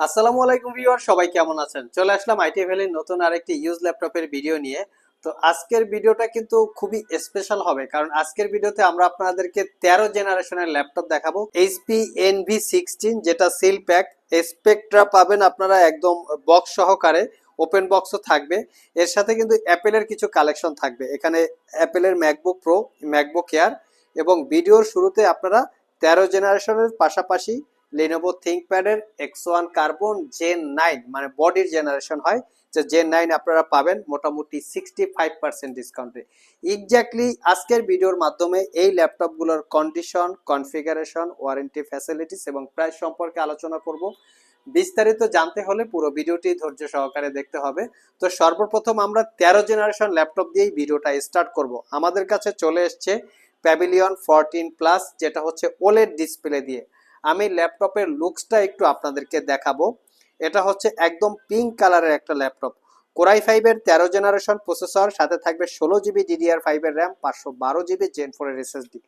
আসসালামু আলাইকুম ভিউয়ার সবাই কেমন আছেন? চলে আসলাম আইটি ভ্যালির নতুন আরেকটি ইউজ ল্যাপটপের ভিডিও নিয়ে। তো আজকের ভিডিওটা কিন্তু খুবই স্পেশাল হবে, কারণ আজকের ভিডিওতে আমরা আপনাদেরকে তেরো জেনারেশনের ল্যাপটপ দেখাবো এইচপি এনভি সিক্সটিন যেটা সিল প্যাক স্পেকট্রা পাবেন আপনারা একদম বক্স সহকারে ওপেন বক্সও থাকবে। এর সাথে কিন্তু অ্যাপেলের কিছু কালেকশন থাকবে। এখানে অ্যাপেলের ম্যাকবুক প্রো ম্যাকবুক এয়ার এবং ভিডিওর শুরুতে আপনারা তেরো জেনারেশনের পাশাপাশি Lenovo থিঙ্কপ্যাডের X one carbon gen nine মানে বডির জেনারেশন হয় যে জেন নাইন আপনারা পাবেন মোটামুটি সিক্সটি ফাইভ পার্সেন্ট ডিসকাউন্টে এক্স্যাক্টলি আজকের ভিডিওর মাধ্যমে এই ল্যাপটপগুলোর কন্ডিশন কনফিগারেশন ওয়ারেন্টি ফ্যাসিলিটিস এবং প্রাইস সম্পর্কে আলোচনা করব। বিস্তারিত জানতে হলে পুরো ভিডিওটি ধৈর্য সহকারে দেখতে হবে। তো সর্বপ্রথম আমরা তেরো জেনারেশন ল্যাপটপ দিয়েই ভিডিওটা স্টার্ট করব। আমাদের কাছে চলে এসছে প্যাভিলিয়ন ফোরটিন প্লাস যেটা হচ্ছে ওলেড ডিসপ্লে দিয়ে। আমি ল্যাপটপের লুকসটা একটু আপনাদেরকে দেখাবো। এটা হচ্ছে একদম পিঙ্ক কালারের একটা ল্যাপটপ। কোরাই ফাইভের তেরো জেনারেশন প্রসেসর সাথে থাকবে ষোলো জিবি ডিডিআর ফাইভের র্যাম পাঁচশো বারো জিবি জেন ফোরের এসএসডি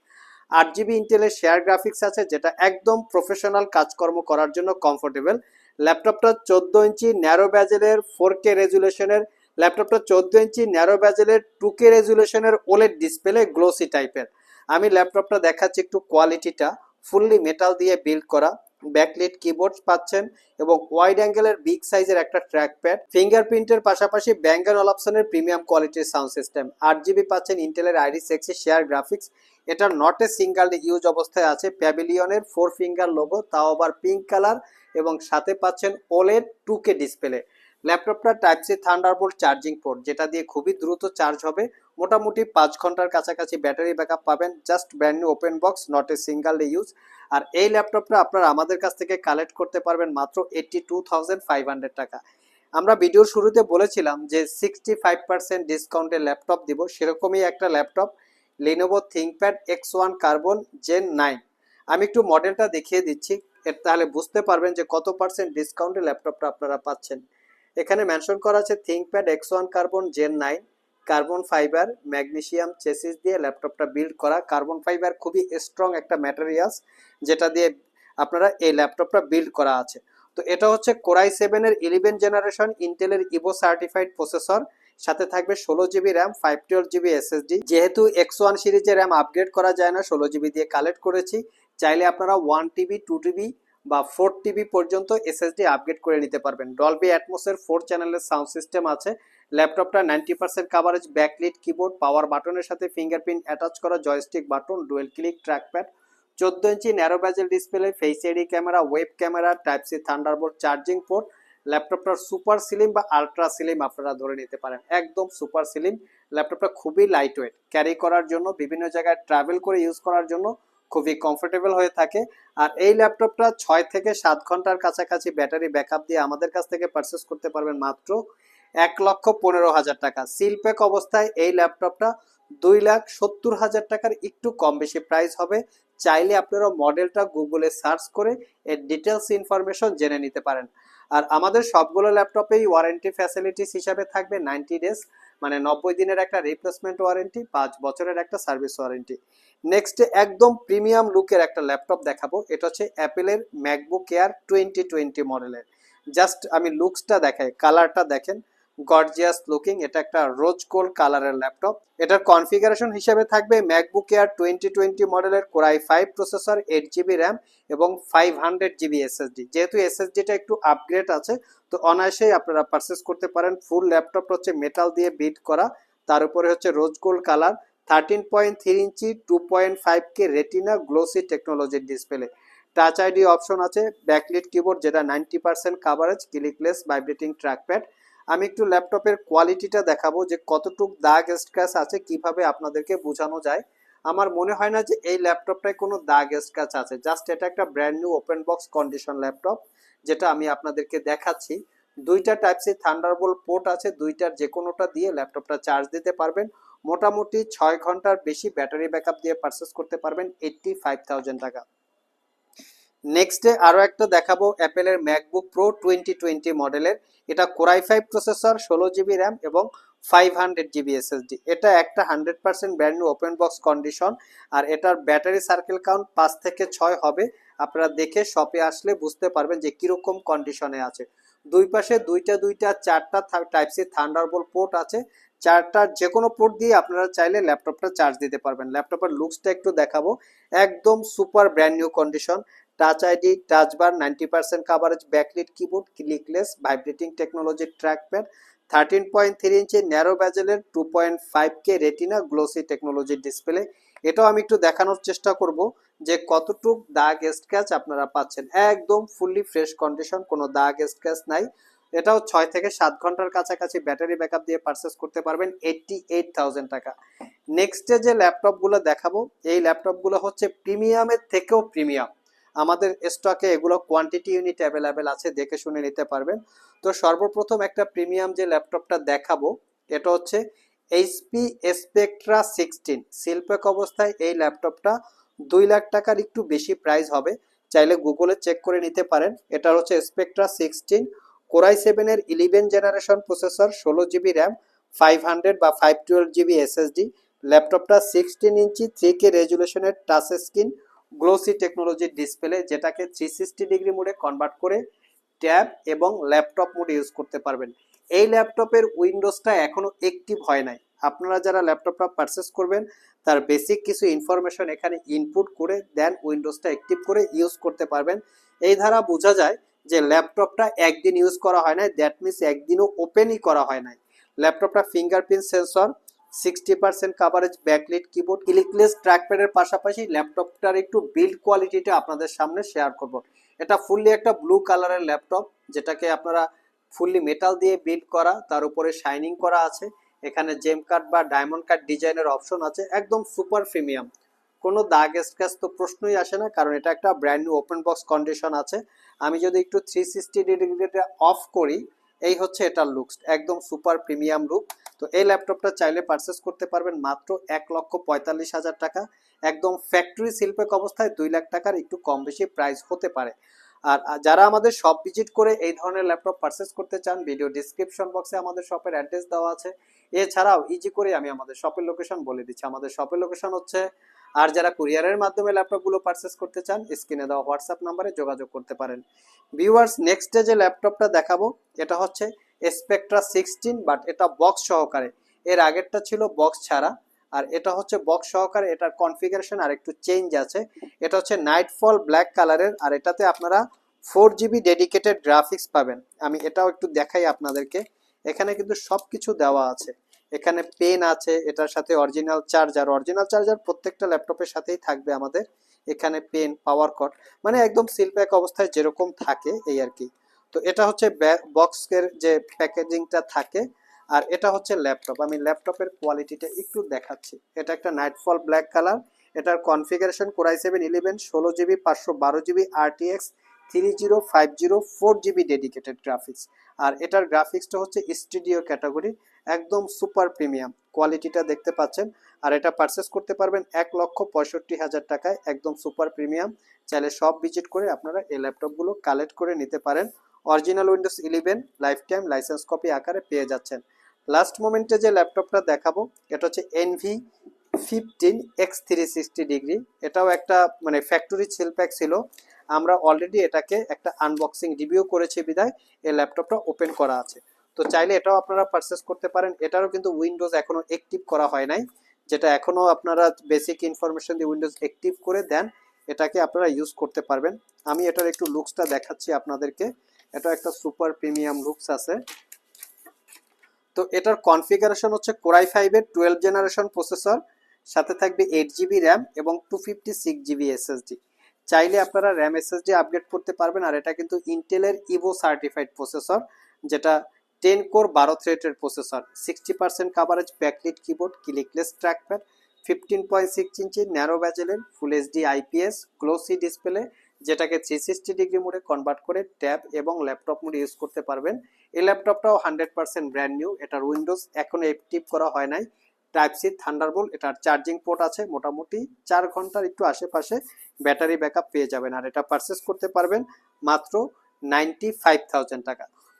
আট জিবি ইন্টেলের শেয়ার গ্রাফিক্স আছে, যেটা একদম প্রফেশনাল কাজকর্ম করার জন্য কমফোর্টেবল ল্যাপটপটা চোদ্দ ইঞ্চি ন্যারো ব্যাজেলের ফোর কে রেজুলেশনের ল্যাপটপটা চোদ্দ ইঞ্চি ন্যারো ব্যাজেলের টু কে রেজুলেশনের ওলেড ডিসপ্লে গ্লোসি টাইপের আমি ল্যাপটপটা দেখাচ্ছি একটু কোয়ালিটিটা ফুললি মেটাল দিয়ে বিল্ড করা। ব্যাকলিট কিবোর্ড পাচ্ছেন এবং ওয়াইড অ্যাঙ্গেলের বিগ সাইজের একটা ট্র্যাক প্যাড ফিঙ্গারপ্রিন্টের পাশাপাশি ব্যাঙ্গান অলাপসনের প্রিমিয়াম কোয়ালিটির সাউন্ড সিস্টেম আট জিবি পাচ্ছেন ইন্টেলের আইডি সিক্সি শেয়ার গ্রাফিক্স এটা নট এ সিঙ্গেল ইউজ অবস্থায় আছে। প্যাভিলিয়নের ফোর ফিঙ্গার লোগো তাও আবার পিঙ্ক কালার এবং সাথে পাচ্ছেন ওলেড টু কে ডিসপ্লে ল্যাপটপটা type C Thunderbolt charging port যেটা দিয়ে খুবই দ্রুত চার্জ হবে। মোটামুটি পাঁচ ঘণ্টার কাছাকাছি ব্যাটারি ব্যাকআপ পাবেন। Just brand new open box, not a single use আর এই ল্যাপটপটা আপনারা আমাদের কাছ থেকে কালেক্ট করতে পারবেন মাত্র eighty two thousand five hundred টাকা। আমরা ভিডিওর শুরুতে বলেছিলাম যে সিক্সটি ফাইভ পার্সেন্ট ডিসকাউন্টে ল্যাপটপ দিব। সেরকমই একটা laptop Lenovo ThinkPad X one carbon gen nine আমি একটু মডেলটা দেখিয়ে দিচ্ছি। এর তাহলে বুঝতে পারবেন যে কত পার্সেন্ট ডিসকাউন্টে ল্যাপটপটা আপনারা পাচ্ছেন। এখানে মেনশন করা আছে ThinkPad X one carbon gen nine carbon fibre magnesium chassis দিয়ে ল্যাপটপটা বিল্ড করা। কার্বন ফাইবার খুবই স্ট্রং একটা ম্যাটেরিয়ালস যেটা দিয়ে আপনারা এই ল্যাপটপটা বিল্ড করা আছে। তো এটা হচ্ছে কোরাই সেভেনের ইলেভেন জেনারেশন ইন্টেলের ইভো সার্টিফাইড প্রসেসর সাথে থাকবে ষোলো GB RAM five twelve GB SSD যেহেতু এক্স ওয়ান সিরিজের র্যাম আপগ্রেড করা যায় না, ষোলো জিবি দিয়ে কালেক্ট করেছি। চাইলে আপনারা ওয়ান টিবি টু টিবি বা ফোর টিবি পর্যন্ত এসএসডি আপগ্রেড করে নিতে পারবেন। ডলবি অ্যাটমোসের ফোর চ্যানেলের সাউন্ড সিস্টেম আছে। ল্যাপটপটা ninety percent coverage backlit keyboard power বাটনের সাথে ফিঙ্গারপ্রিন্ট অ্যাটাচ করা joystick button dual click trackpad চোদ্দ inch narrow bezel display face ID camera web camera type C thunderbolt charging port ল্যাপটপটার super slim বা ultra slim আপনারা ধরে নিতে পারেন। একদম সুপার সিলিম ল্যাপটপটা খুবই লাইট ওয়েট ক্যারি করার জন্য, বিভিন্ন জায়গায় ট্রাভেল করে ইউজ করার জন্য খুবই কমফোর্টেবল হয়ে থাকে। আর এই ল্যাপটপটা ছয় থেকে সাত ঘণ্টার কাছাকাছি ব্যাটারি ব্যাকআপ দিয়ে আমাদের কাছ থেকে পারচেস করতে পারবেন মাত্র এক লক্ষ পনেরো হাজার টাকা। সিলপ্যাক অবস্থায় এই ল্যাপটপটা দুই লাখ সত্তর হাজার টাকার একটু কম বেশি প্রাইস হবে। চাইলে আপনারা মডেলটা গুগলে সার্চ করে এর ডিটেলস ইনফরমেশন জেনে নিতে পারেন। আর আমাদের সবগুলো ল্যাপটপেই ওয়ারেন্টি ফ্যাসিলিটিস হিসাবে থাকবে নাইনটি ডেজ মানে নব্বই দিনের একটা রিপ্লেসমেন্ট ওয়ারেন্টি পাঁচ বছরের একটা সার্ভিস ওয়ারেন্টি নেক্সটে একদম প্রিমিয়াম লুকের একটা ল্যাপটপ দেখাবো। এটা হচ্ছে অ্যাপেলের ম্যাকবুক এয়ার টোয়েন্টি টোয়েন্টি মডেলের জাস্ট আমি লুকসটা দেখাই কালারটা দেখেন। গর্জিয়াস লুকিং এটা একটা রোজ গোল্ড কালারের ল্যাপটপ এটার কনফিগারেশন হিসেবে থাকবে ম্যাকবুক এয়ার টোয়েন্টি টোয়েন্টি মডেলের core i five processor eight GB RAM এবং ফাইভ হান্ড্রেড জিবি এসএসডি যেহেতু এসএসডিটা একটু আপগ্রেড আছে, তো অনায়াসেই আপনারা পারচেস করতে পারেন। ফুল ল্যাপটপটা হচ্ছে মেটাল দিয়ে বিট করা। তার উপরে হচ্ছে rose gold colour thirteen point three inch two point five K Retina glossy টেকনোলজির ডিসপ্লে টাচ আইডি অপশন আছে ব্যাকলিট কিবোর্ড যেটা ninety percent coverage clickless vibrating trackpad আমি একটু ল্যাপটপের কোয়ালিটিটা দেখাবো যে কতটুক দাগ স্ক্র্যাচ আছে, কীভাবে আপনাদেরকে বোঝানো যায়। আমার মনে হয় না যে এই ল্যাপটপটায় কোনো দাগ স্ক্র্যাচ আছে জাস্ট এটা একটা brand new open box condition laptop, যেটা আমি আপনাদেরকে দেখাচ্ছি। দুইটা টাইপ সি থান্ডারবোল্ট পোর্ট আছে, দুইটার যে কোনোটা দিয়ে ল্যাপটপটা চার্জ দিতে পারবেন। মোটামুটি ছয় ঘণ্টার বেশি ব্যাটারি ব্যাকআপ দিয়ে পারচেস করতে পারবেন এইটটি ফাইভ থাউজেন্ড টাকা। নেক্সটে আরও একটা দেখাবো অ্যাপেলের ম্যাকবুক প্রো টোয়েন্টি টোয়েন্টি মডেলের এটা কোরাই ফাইভ প্রসেসর ষোলো জিবি র্যাম এবং ফাইভ হান্ড্রেড জিবি এসএসডি এটা একটা hundred percent brand new open box condition আর এটার ব্যাটারি সার্কেল কাউন্ট পাঁচ থেকে ছয় হবে। আপনারা দেখে শপে আসলে বুঝতে পারবেন যে কীরকম কন্ডিশনে আছে। দুই পাশে দুইটা দুইটা, চারটা টাইপ সি থান্ডারবোল্ট পোর্ট আছে। চারটার যে কোনো পোর্ট দিয়ে আপনারা চাইলে ল্যাপটপটা চার্জ দিতে পারবেন। ল্যাপটপের লুকসটা একটু দেখাবো। একদম super brand new condition touch ID touch bar ninety percent coverage backlit keyboard clickless vibrating technology trackpad thirteen point three inch narrow ব্যাজেলের two point five K Retina glossy টেকনোলজির ডিসপ্লে এটাও আমি একটু দেখানোর চেষ্টা করব যে কতটুক দাগ স্ক্র্যাচ আপনারা পাচ্ছেন। একদম ফুললি ফ্রেশ কন্ডিশন কোনো দাগ স্ক্র্যাচ নাই। এটাও ছয় থেকে সাত ঘণ্টার কাছাকাছি ব্যাটারি ব্যাকআপ দিয়ে পারচেস করতে পারবেন এইটটি এইট থাউজেন্ড টাকা নেক্সটে যে ল্যাপটপগুলো দেখাবো, এই ল্যাপটপগুলো হচ্ছে প্রিমিয়ামের থেকেও প্রিমিয়াম আমাদের স্টকে এগুলো কোয়ান্টিটি ইউনিট অ্যাভেলেবেল আছে, দেখে শুনে নিতে পারবেন। তো সর্বপ্রথম একটা প্রিমিয়াম যে ল্যাপটপটা দেখাবো, এটা হচ্ছে এইচপি স্পেকট্রা সিক্সটিন শিল্পক অবস্থায় এই ল্যাপটপটা দুই লাখ টাকার একটু বেশি প্রাইস হবে। চাইলে গুগলে চেক করে নিতে পারেন। এটা হচ্ছে স্পেকট্রা সিক্সটিন কোরাই সেভেনের ইলেভেন জেনারেশন প্রসেসর ষোলো জিবি র্যাম ফাইভ হান্ড্রেড বা ফাইভ টুয়েলভ জিবি এসএসডি ল্যাপটপটা সিক্সটিন ইঞ্চি থ্রি কে রেজুলেশনের টাচ স্ক্রিন গ্লোসি টেকনোলজির ডিসপ্লে যেটাকে থ্রি সিক্সটি ডিগ্রি মোডে কনভার্ট করে ট্যাব এবং ল্যাপটপ মোডে ইউজ করতে পারবেন। এই ল্যাপটপের উইন্ডোজটা এখনও অ্যাক্টিভ হয় নাই। আপনারা যারা ল্যাপটপটা পারচেস করবেন, তার বেসিক কিছু ইনফরমেশন এখানে ইনপুট করে দেন উইন্ডোজটা অ্যাক্টিভ করে ইউজ করতে পারবেন। এই ধারা বোঝা যায় যে ল্যাপটপটা একদিন ইউজ করা হয় নাই দ্যাট মিনস একদিনও ওপেনই করা হয় নাই। ল্যাপটপটা fingerprint sensor sixty percent coverage backlit keyboard clickless ট্র্যাকপ্যাডের পাশাপাশি ল্যাপটপটার একটু বিল্ড কোয়ালিটিটা আপনাদের সামনে শেয়ার করব। এটা ফুললি একটা ব্লু কালারের ল্যাপটপ যেটাকে আপনারা ফুললি মেটাল দিয়ে বিল্ড করা, তার উপরে শাইনিং করা আছে। এখানে জেম কাট বা ডায়মন্ড কাট ডিজাইনের অপশন আছে, একদম সুপার প্রিমিয়াম কোনো দাগ স্ক্র্যাচ তো প্রশ্নই আসে না, কারণ এটা একটা brand new open box condition আছে। আমি যদি একটু থ্রি সিক্সটি ডিগ্রিটা অফ করি এই হচ্ছে এটার লুকস একদম সুপার প্রিমিয়াম লুক তো এই ল্যাপটপটা চাইলে পারচেস করতে পারবেন মাত্র এক লক্ষ পঁয়তাল্লিশ হাজার টাকা। একদম ফ্যাক্টরি শিল্পেক অবস্থায় দুই লাখ টাকার একটু কম বেশি প্রাইস হতে পারে। আর যারা আমাদের শপ ভিজিট করে এই ধরনের ল্যাপটপ পারচেস করতে চান ভিডিও ডিসক্রিপশন বক্সে আমাদের শপের অ্যাড্রেস দেওয়া আছে। এছাড়াও ইজি করে আমি আমাদের শপের লোকেশন বলে দিচ্ছি। আমাদের শপের লোকেশন হচ্ছে আর যারা কুরিয়ারের মাধ্যমে ল্যাপটপগুলো পারচেস করতে চান স্ক্রিনে দেওয়া হোয়াটসঅ্যাপ নাম্বারে যোগাযোগ করতে পারেন। ভিউয়ার্স নেক্সট ডে যে ল্যাপটপটা দেখাবো, এটা হচ্ছে স্পেকট্রা সিক্সটিন বাট এটা বক্স সহকারে। এর আগেরটা ছিল বক্স ছাড়া, আর এটা হচ্ছে বক্স সহকারে, এটার কনফিগারেশন আর একটু চেঞ্জ আছে। এটা হচ্ছে নাইটফল ব্ল্যাক কালারের আর এটাতে আপনারা ফোর জিবি ডেডিকেটেড গ্রাফিক্স পাবেন। আমি এটাও একটু দেখাই আপনাদেরকে। এখানে কিন্তু সব কিছু দেওয়া আছে। এখানে পেন আছে, এটার সাথে অরিজিনাল চার্জার অরিজিনাল চার্জার প্রত্যেকটা ল্যাপটপের সাথেই থাকবে আমাদের। এখানে পেন পাওয়ার কট মানে একদম সিল প্যাক অবস্থায় যেরকম থাকে এই আর কি। তো এটা হচ্ছে বক্সের যে প্যাকেজিংটা থাকে, আর এটা হচ্ছে ল্যাপটপ আমি ল্যাপটপের কোয়ালিটিটা একটু দেখাচ্ছি। এটা একটা নাইটফল ব্ল্যাক কালার এটার configuration core i seven eleven ষোলো জিবি পাঁচশো বারো GB RTX three zero five zero four GB dedicated graphics আর এটার গ্রাফিক্সটা হচ্ছে স্টুডিও ক্যাটাগরি একদম সুপার প্রিমিয়াম। কোয়ালিটিটা দেখতে পাচ্ছেন। আর এটা পারচেস করতে পারবেন এক লক্ষ পঁয়ষট্টি হাজার টাকায় একদম সুপার প্রিমিয়াম। চাইলে সব ভিজিট করে আপনারা এই ল্যাপটপগুলো কালেক্ট করে নিতে পারেন। Original Windows eleven lifetime licence copy আকারে পেয়ে যাচ্ছেন। লাস্ট মোমেন্টে যে ল্যাপটপটা দেখাবো, এটা হচ্ছে Envy fifteen X three sixty degree এটাও একটা মানে ফ্যাক্টরি সেল প্যাক ছিল। আমরা অলরেডি এটাকে একটা আনবক্সিং রিভিউ করেছি বিদায়। এই ল্যাপটপটা ওপেন করা আছে। তো চাইলে এটাও আপনারা পারচেস করতে পারেন। এটারও কিন্তু উইন্ডোজ এখনও অ্যাক্টিভ করা হয় নাই। যেটা এখনও আপনারা বেসিক ইনফরমেশন দিয়ে উইন্ডোজ অ্যাক্টিভ করে দেন, এটাকে আপনারা ইউজ করতে পারবেন। আমি এটার একটু লুকসটা দেখাচ্ছি আপনাদেরকে। এটা একটা সুপার প্রিমিয়াম লুকস আছে। তো এটার কনফিগারেশন হচ্ছে কোরাই ফাইভের টুয়েলভ জেনারেশন প্রসেসর সাথে থাকবে এইট জিবি র্যাম এবং two fifty six GB SSD চাইলে আপনারা র্যাম এসএসডি আপডেট করতে পারবেন আর এটা কিন্তু ইন্টেলের ইভো সার্টিফাইড প্রসেসর যেটা টেন কোর বারো থ্রেডের processor sixty percent coverage backlit keyboard clickless trackpad fifteen point six inch narrow ব্যাজেলের full HD IPS glossy display যেটাকে থ্রি সিক্সটি ডিগ্রি মোডে কনভার্ট করে ট্যাব এবং ল্যাপটপ মোডে ইউজ করতে পারবেন। এই ল্যাপটপটাও হান্ড্রেড পার্সেন্ট ব্র্যান্ড নিউ এটার উইন্ডোজ এখনও অ্যাক্টিভ করা হয় নাই। টাইপ সি থান্ডারবোল্ট এটার চার্জিং পোর্ট আছে, মোটামুটি চার ঘণ্টার একটু আশেপাশে ব্যাটারি ব্যাকআপ পেয়ে যাবেন। আর এটা পারচেস করতে পারবেন মাত্র নাইনটি ফাইভ থাউজেন্ড টাকা।